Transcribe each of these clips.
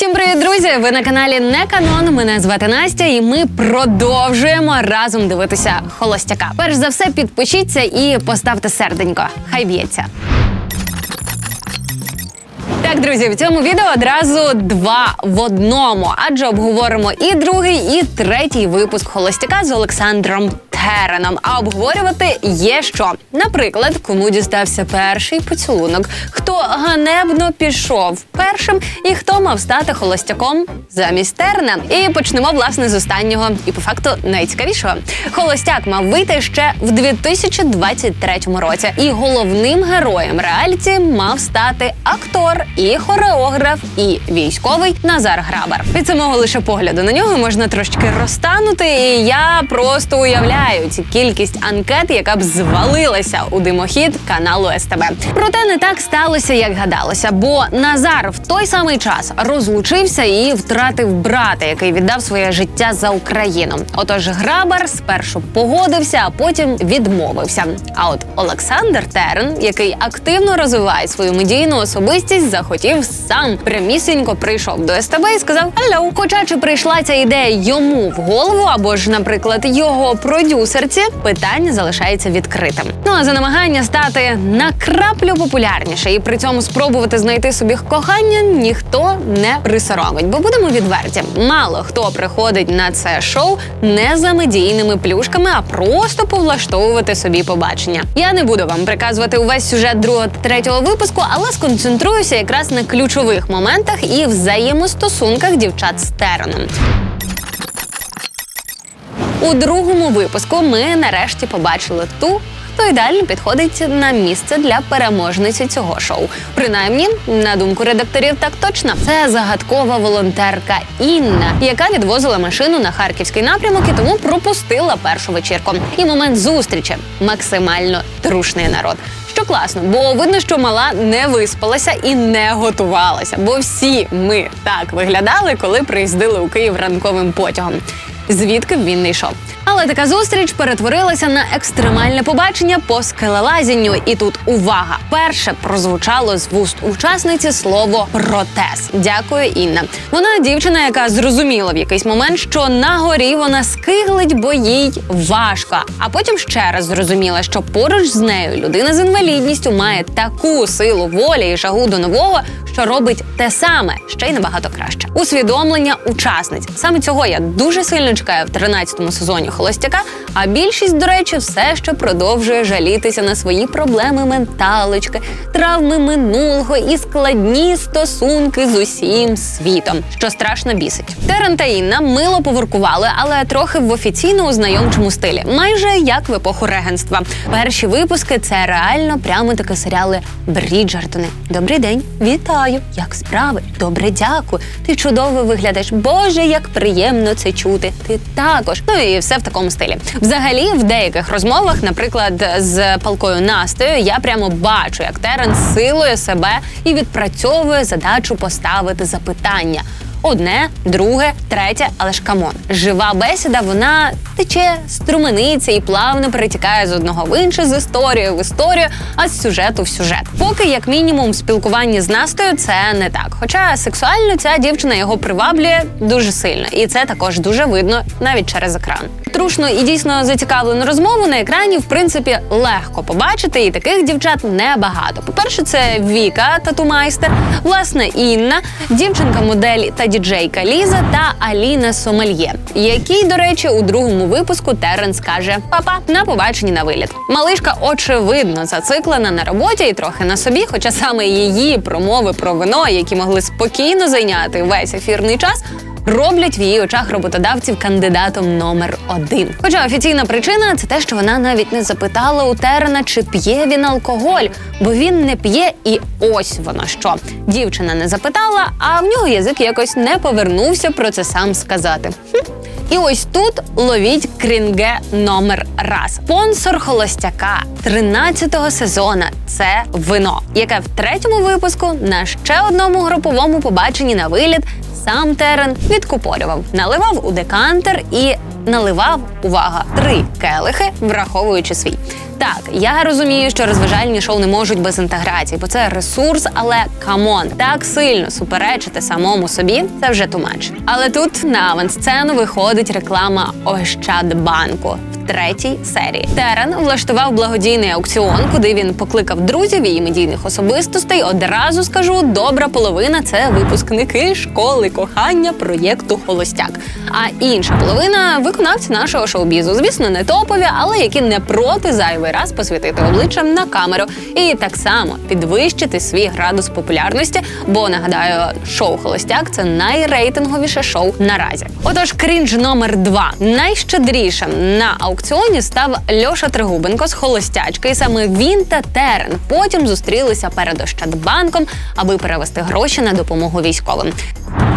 Всім привіт, друзі! Ви на каналі Не Канон. Мене звати Настя, і ми продовжуємо разом дивитися холостяка. Перш за все, підпишіться і поставте серденько. Хай б'ється. Так, друзі, в цьому відео одразу два в одному, адже обговоримо і другий, і третій випуск холостяка з Олександром Тереном. А обговорювати є що. Наприклад, кому дістався перший поцілунок, хто ганебно пішов першим, і хто мав стати холостяком замість Терена. І почнемо власне з останнього, і по факту найцікавішого. Холостяк мав вийти ще в 2023 році, і головним героєм реаліті мав стати актор і хореограф, і військовий Назар Грабар. Від самого лише погляду на нього можна трошки розтанути. І я просто уявляю цю кількість анкет, яка б звалилася у димохід каналу СТБ. Проте не так сталося, як гадалося, бо Назар в той самий час розлучився і втратив брата, який віддав своє життя за Україну. Отож, Грабар спершу погодився, а потім відмовився. А от Олександр Терен, який активно розвиває свою медійну особистість, захотів сам прямісінько прийшов до СТБ і сказав «Алло». Хоча чи прийшла ця ідея йому в голову, або ж, наприклад, його продюсерці, питання залишається відкритим. Ну а за намагання стати на краплю популярніше і при цьому спробувати знайти собі кохання ніхто не присоромить. Бо будемо відверті, мало хто приходить на це шоу не за медійними плюшками, а просто повлаштовувати собі побачення. Я не буду вам приказувати увесь сюжет другого та третього випуску, але сконцентруюся якраз на ключових моментах і взаємостосунках дівчат з Тероном. У другому випуску ми нарешті побачили ту. Хто ідеально підходить на місце для переможниці цього шоу. Принаймні, на думку редакторів, так точно це загадкова волонтерка Інна, яка відвозила машину на харківський напрямок і тому пропустила першу вечірку. І момент зустрічі максимально трушний народ. Що класно, бо видно, що мала не виспалася і не готувалася. Бо всі ми так виглядали, коли приїздили у Київ ранковим потягом. Звідки він не йшов. Але така зустріч перетворилася на екстремальне побачення по скелелазінню. І тут увага! Перше прозвучало з вуст учасниці слово протез. Дякую, Інна. Вона дівчина, яка зрозуміла в якийсь момент, що на горі вона скиглить, бо їй важко. А потім ще раз зрозуміла, що поруч з нею людина з інвалідністю має таку силу волі і жагу до нового, що робить те саме, ще й набагато краще. Усвідомлення учасниць. Саме цього я дуже сильно чекаю в 13-му сезоні холостяка. А більшість, до речі, все ще продовжує жалітися на свої проблеми менталочки, травми минулого і складні стосунки з усім світом, що страшно бісить. Терен та Інна мило поворкували, але трохи в офіційно ознайомчому стилі, майже як в епоху регенства. Перші випуски це реально прямо таке серіали Бріджертони. Добрий день, вітаю! Як справи? Добре, дякую. Ти чудово виглядаєш. Боже, як приємно це чути. Ти також. Ну і все в такому стилі. Взагалі, в деяких розмовах, наприклад, з палкою Настею, я прямо бачу, як Терен силує себе і відпрацьовує задачу поставити запитання. Одне, друге, третє, але ж камон. Жива бесіда, вона тече, струмениться і плавно перетікає з одного в інше, з історії в історію, а з сюжету в сюжет. Поки, як мінімум, в спілкуванні з Настою це не так. Хоча сексуально ця дівчина його приваблює дуже сильно, і це також дуже видно навіть через екран. Трушну і дійсно зацікавлену розмову на екрані, в принципі, легко побачити, і таких дівчат небагато. По-перше, це Віка, тату-майстер, власне, Інна, дівчинка-модель та діджейка Ліза та Аліна Сомельє, який, до речі, у другому випуску Теренс каже: Папа, на побаченні на виліт. Малишка очевидно зациклена на роботі і трохи на собі, хоча саме її промови про вино, які могли спокійно зайняти весь ефірний час роблять в її очах роботодавців кандидатом номер один. Хоча офіційна причина це те, що вона навіть не запитала у Терена, чи п'є він алкоголь, бо він не п'є, і ось воно що. Дівчина не запитала, а в нього язик якось не повернувся про це сам сказати. І ось тут ловіть крінге номер раз. Спонсор холостяка 13-го сезона це вино, яке в третьому випуску на ще одному груповому побаченні на виліт сам Терен відкупорював, наливав у декантер і наливав увага три келихи, враховуючи свій. Так, я розумію, що розважальні шоу не можуть без інтеграції, бо це ресурс, але камон, так сильно суперечити самому собі це вже тумач. Але тут на авансцену виходить реклама Ощадбанку. Третій серії Терен влаштував благодійний аукціон, куди він покликав друзів і медійних особистостей. Одразу скажу, добра половина це випускники школи кохання проєкту Холостяк. А інша половина виконавці нашого шоу-бізу. Звісно, не топові, але які не проти зайвий раз посвятити обличчям на камеру і так само підвищити свій градус популярності. Бо нагадаю, шоу Холостяк це найрейтинговіше шоу наразі. Отож, крінж номер два найщедрішим на аукціоні став Льоша Тригубенко з холостячки, і саме він та Терен потім зустрілися перед Ощадбанком, аби перевести гроші на допомогу військовим.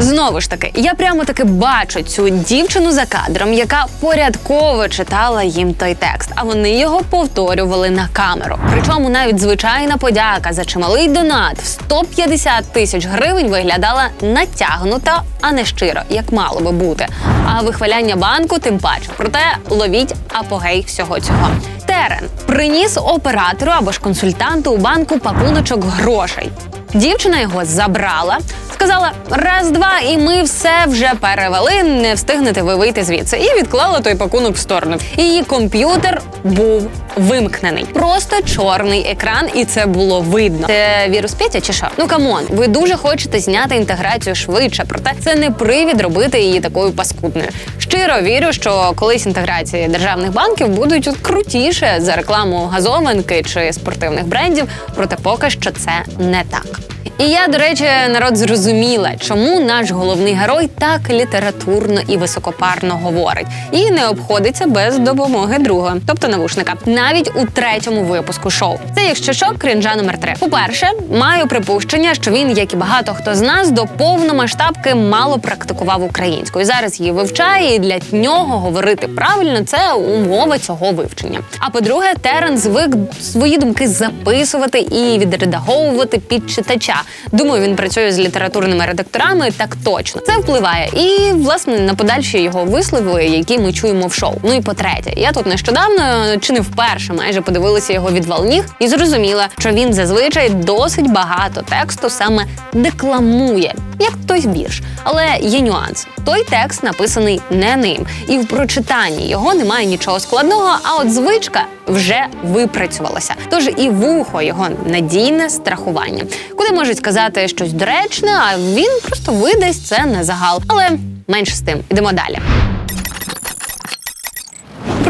Знову ж таки, я прямо таки бачу цю дівчину за кадром, яка порядково читала їм той текст, а вони його повторювали на камеру. Причому навіть звичайна подяка за чималий донат в 150 тисяч гривень виглядала натягнута, а не щиро, як мало би бути. А вихваляння банку тим паче. Проте ловіть апогей всього цього. Терен приніс оператору або ж консультанту у банку пакуночок грошей. Дівчина його забрала, сказала раз-два, і ми все вже перевели. Не встигнете ви вийти звідси. І відклала той пакунок в сторону. Її комп'ютер був вимкнений. Просто чорний екран, і це було видно. Це вірус Петя чи що? Ну камон, ви дуже хочете зняти інтеграцію швидше, проте це не привід робити її такою паскудною. Щиро вірю, що колись інтеграції державних банків будуть крутіше за рекламу газованки чи спортивних брендів, проте поки що це не так. І я, до речі, народ зрозуміла, чому наш головний герой так літературно і високопарно говорить, і не обходиться без допомоги друга, тобто навушника, навіть у третьому випуску шоу. Це якщо що, крінжа номер три. По-перше, маю припущення, що він, як і багато хто з нас, до повномасштабки мало практикував українську і зараз її вивчає. І для нього говорити правильно це умова цього вивчення. А по-друге, Терен звик свої думки записувати і відредаговувати під читача. Думаю, він працює з літературними редакторами так точно. Це впливає і власне на подальші його вислови, які ми чуємо в шоу. Ну і по-третє, я тут нещодавно чи не вперше майже подивилася його відвал ніг і зрозуміла, що він зазвичай досить багато тексту саме декламує, як той вірш. Але є нюанс: той текст написаний не ним, і в прочитанні його немає нічого складного. А от звичка вже випрацювалася. Тож і вухо його надійне страхування, куди можуть сказати щось доречне, а він просто видасть це на загал. Але менше з тим, ідемо далі.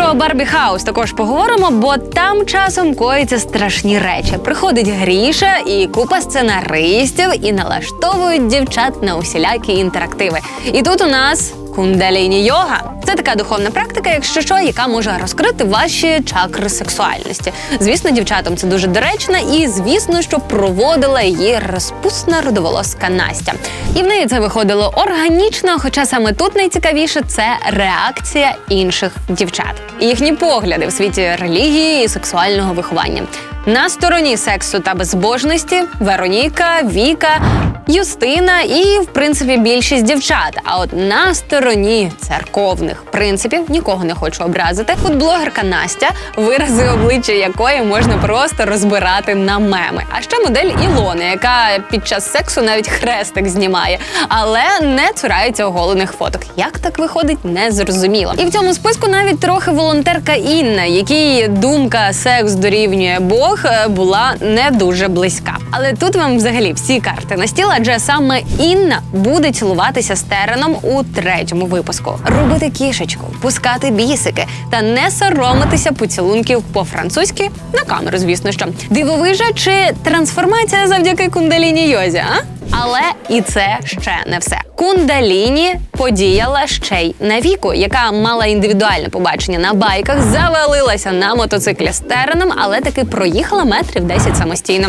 Про Барбі Хаус також поговоримо, бо там часом коїться страшні речі. Приходить Гріша і купа сценаристів і налаштовують дівчат на усілякі інтерактиви. І тут у нас кундаліні йога. Це така духовна практика, якщо що, яка може розкрити ваші чакри сексуальності. Звісно, дівчатам це дуже доречно, і звісно, що проводила її розпусна родоволоска Настя. І в неї це виходило органічно, хоча саме тут найцікавіше це реакція інших дівчат, їхні погляди в світі релігії і сексуального виховання. На стороні сексу та безбожності Вероніка, Віка, Юстина і, в принципі, більшість дівчат. А от на стороні церковних принципів нікого не хочу образити. Фудблогерка Настя, вирази обличчя якої можна просто розбирати на меми. А ще модель Ілони, яка під час сексу навіть хрестик знімає, але не цурається оголених фоток. Як так виходить, не зрозуміло. І в цьому списку навіть трохи волонтерка Інна, якій думка секс дорівнює Бог е, була не дуже близька. Але тут вам взагалі всі карти на стіл, адже саме Інна буде цілуватися з Тереном у третьому випуску, робити кішечку, пускати бісики та не соромитися поцілунків по-французьки на камеру, звісно, що дивовижа чи трансформація завдяки кундаліні йозі, а? Але і це ще не все. Кундаліні подіяла ще й на віку, яка мала індивідуальне побачення на байках, завалилася на мотоциклі з тереном, але таки проїхала метрів 10 самостійно.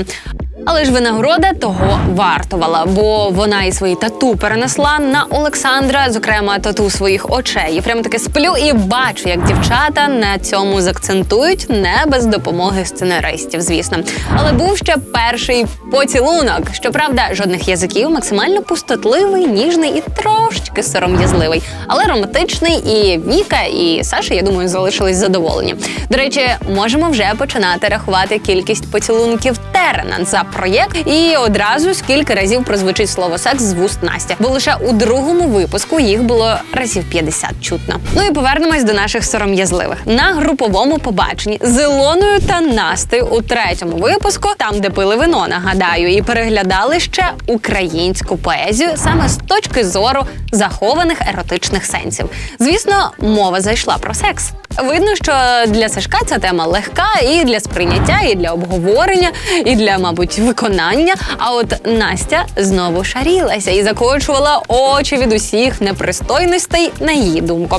Але ж винагорода того вартувала, бо вона і свої тату перенесла на Олександра, зокрема тату своїх очей. І прямо таки сплю і бачу, як дівчата на цьому закцентують не без допомоги сценаристів, звісно. Але був ще перший поцілунок. Щоправда, жодних язиків, максимально пустотливий, ніжний і трошечки сором'язливий, але романтичний. І Віка, і Саша, я думаю, залишились задоволені. До речі, можемо вже починати рахувати кількість поцілунків Терена за проєкт, і одразу скільки разів прозвучить слово секс з вуст Настя. Бо лише у другому випуску їх було разів 50 чутно. Ну і повернемось до наших сором'язливих на груповому побаченні з Ілоною та Настею у третьому випуску, там де пили вино, нагадаю, і переглядали ще українську поезію саме з точки зору захованих еротичних сенсів. Звісно, мова зайшла про секс. Видно, що для Сашка ця тема легка і для сприйняття, і для обговорення, і для, мабуть, виконання. А от Настя знову шарілася і закочувала очі від усіх непристойностей на її думку.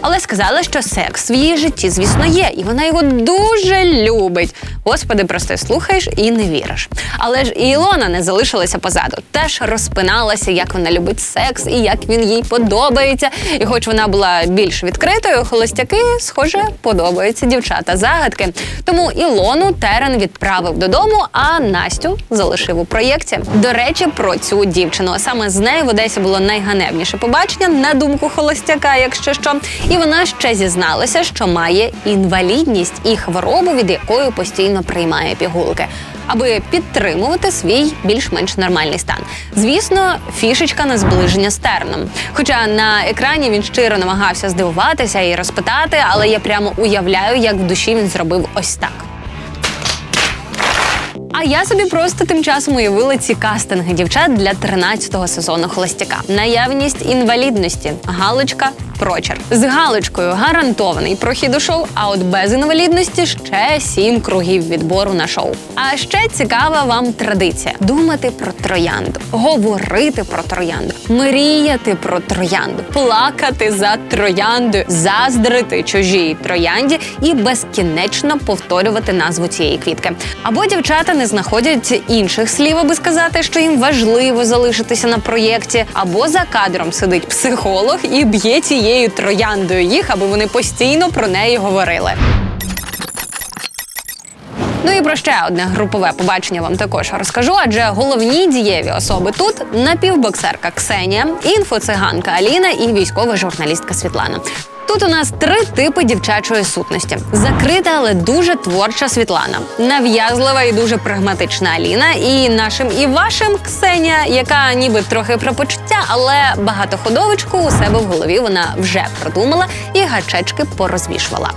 Але сказала, що секс в її житті, звісно, є, і вона його дуже любить. Господи, просто слухаєш і не віриш. Але ж і Ілона не залишилася позаду. Теж розпиналася, як вона любить секс і як він їй подобається. І хоч вона була більш відкритою, холостяки, схоже, подобаються дівчата загадки. Тому Ілону Терен відправив додому, а Настю залишив у проєкті. До речі, про цю дівчину саме з нею в Одесі було найганебніше побачення на думку холостяка, якщо що. І вона ще зізналася, що має інвалідність і хворобу, від якої постійно приймає пігулки. Аби підтримувати свій більш-менш нормальний стан. Звісно, фішечка на зближення з терном. Хоча на екрані він щиро намагався здивуватися і розпитати, але я прямо уявляю, як в душі він зробив ось так. А я собі просто тим часом уявила ці кастинги дівчат для 13-го сезону холостяка. Наявність інвалідності, галочка, прочерк. З галочкою гарантований прохід у шоу, а от без інвалідності ще сім кругів відбору на шоу. А ще цікава вам традиція: думати про троянду, говорити про троянду, мріяти про троянду, плакати за трояндою, заздрити чужій троянді і безкінечно повторювати назву цієї квітки. Або дівчата не знаходять інших слів, аби сказати, що їм важливо залишитися на проєкті, або за кадром сидить психолог і б'є цією трояндою їх, аби вони постійно про неї говорили. Ну і про ще одне групове побачення вам також розкажу, адже головні дієві особи тут напівбоксерка Ксенія, інфоциганка Аліна і військова журналістка Світлана. Тут у нас три типи дівчачої сутності: закрита, але дуже творча Світлана, нав'язлива і дуже прагматична Аліна, і нашим і вашим Ксенія, яка ніби трохи про почуття, але багатоходовочку у себе в голові вона вже продумала і гачечки порозвішувала.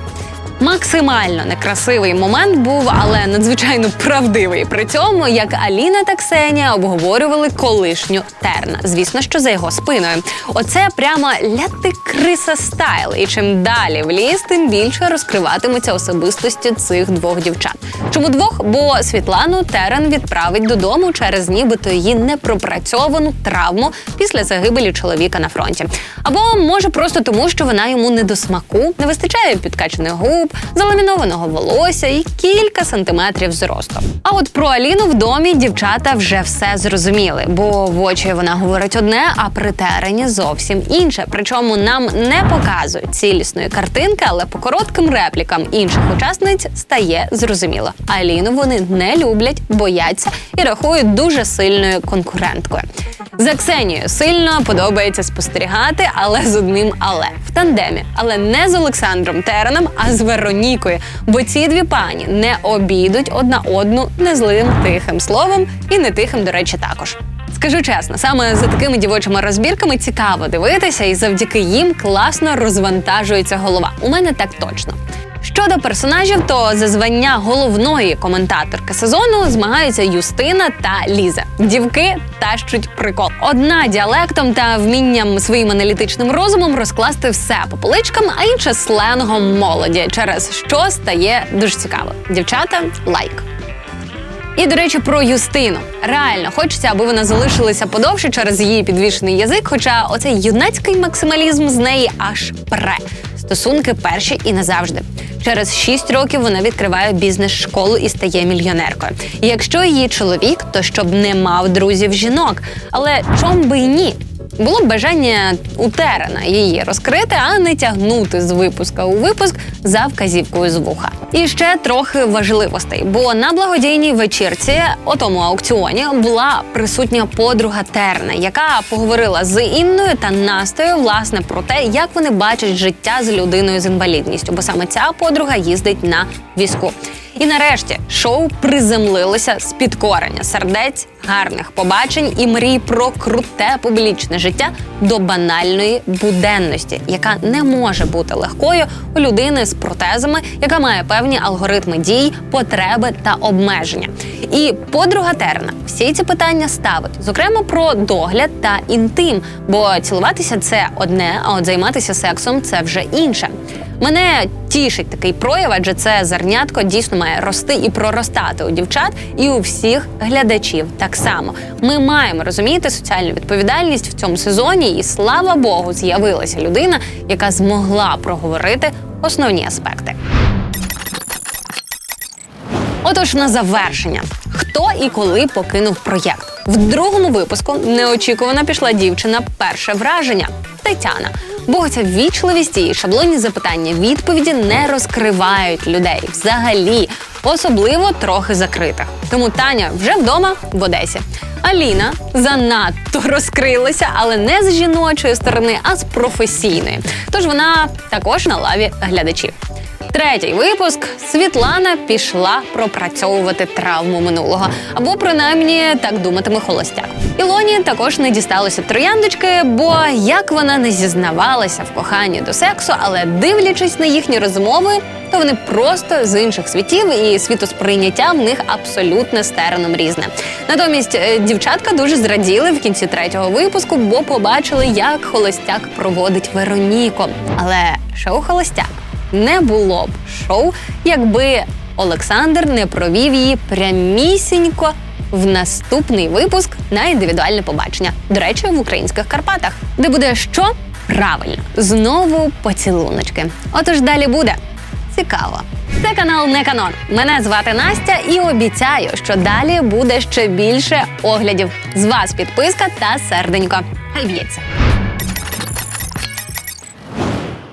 Максимально некрасивий момент був, але надзвичайно правдивий. При цьому як Аліна та Ксенія обговорювали колишню терна. Звісно, що за його спиною. Оце прямо ляти криса стайл. І чим далі в ліс, тим більше розкриватимуться особистості цих двох дівчат. Чому двох? Бо Світлану Терен відправить додому через нібито її непропрацьовану травму після загибелі чоловіка на фронті. Або може просто тому, що вона йому не до смаку, не вистачає підкачених губ, заламінованого волосся і кілька сантиметрів зросту. А от про Аліну в домі дівчата вже все зрозуміли, бо в очі вона говорить одне, а при терені зовсім інше. Причому нам не показують цілісної картинки, але по коротким реплікам інших учасниць стає зрозуміло. Аліну вони не люблять, бояться і рахують дуже сильною конкуренткою. За Ксенією сильно подобається спостерігати, але з одним але в тандемі, але не з Олександром Тереном, а з Веронікою. Бо ці дві пані не обійдуть одна одну незлим тихим словом і не тихим, до речі, також. Скажу чесно, саме за такими дівочими розбірками цікаво дивитися, і завдяки їм класно розвантажується голова. У мене так точно. Щодо персонажів, то за звання головної коментаторки сезону змагаються Юстина та Ліза. Дівки тащуть прикол. Одна діалектом та вмінням своїм аналітичним розумом розкласти все по поличкам, а інша сленгом молоді, через що стає дуже цікаво. Дівчата лайк. І до речі, про Юстину реально хочеться, аби вона залишилася подовше через її підвішений язик. Хоча оцей юнацький максималізм з неї аж пре. Стосунки перші і назавжди. Через 6 років вона відкриває бізнес-школу і стає мільйонеркою. І якщо її чоловік, то щоб не мав друзів жінок. Але чом би й ні? Було б бажання у Терена її розкрити, а не тягнути з випуска у випуск за вказівкою з вуха. І ще трохи важливостей, бо на благодійній вечірці, о тому аукціоні, була присутня подруга Терна, яка поговорила з Інною та Настею власне про те, як вони бачать життя з людиною з інвалідністю, бо саме ця подруга їздить на візку. І нарешті шоу приземлилося з підкорення сердець, гарних побачень і мрій про круте публічне життя до банальної буденності, яка не може бути легкою у людини з протезами, яка має певні алгоритми дій, потреби та обмеження. І подруга Терна всі ці питання ставить, зокрема про догляд та інтим, бо цілуватися це одне, а от займатися сексом це вже інше. Мене тішить такий прояв, адже це зернятко дійсно має рости і проростати у дівчат і у всіх глядачів. Так само ми маємо розуміти соціальну відповідальність в цьому сезоні, і слава Богу, з'явилася людина, яка змогла проговорити основні аспекти. Отож, на завершення, хто і коли покинув проєкт? В другому випуску неочікувано пішла дівчина перше враження Тетяна. Бо ця вічливість і шаблонні запитання відповіді не розкривають людей взагалі, особливо трохи закритих. Тому Таня вже вдома в Одесі. Аліна занадто розкрилася, але не з жіночої сторони, а з професійної. Тож вона також на лаві глядачів. Третій випуск Світлана пішла пропрацьовувати травму минулого, або принаймні так думатиме холостяк. Ілоні також не дісталося трояндочки, бо як вона не зізнавалася в коханні до сексу, але дивлячись на їхні розмови, то вони просто з інших світів і світосприйняття в них абсолютно з тереном різне. Натомість е, дівчатка дуже зраділи в кінці третього випуску, бо побачили, як холостяк проводить Вероніку. Але шоу холостяк не було б шоу, якби Олександр не провів її прямісінько в наступний випуск на індивідуальне побачення. До речі, в українських Карпатах, де буде що правильно знову поцілуночки. Отож далі буде цікаво. Це канал не канон. Мене звати Настя, і обіцяю, що далі буде ще більше оглядів. З вас підписка та серденько. Хай б'ється.